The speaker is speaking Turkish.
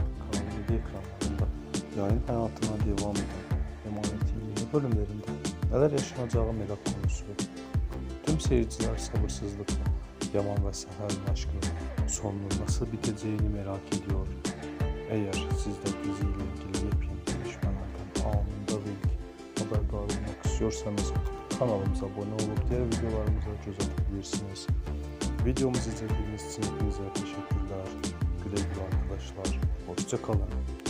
Kanal 7 ekranlarında yayın hayatına devam eden Emanet'in yeni bölümlerinde neler yaşanacağı merak konusu. Tüm seyirciler sabırsızlıkla Yaman ve Seher'in aşkının sonunun nasıl biteceğini merak ediyor. Eğer siz de diziyle ilgili yepyeni gelişmelerden anında ve haberdar olmak istiyorsanız kanalımıza abone olup diğer videolarımıza göz atabilirsiniz. Videomuzu izlediğiniz için hepinize teşekkürler. Güle güle arkadaşlar. Hoşçakalın.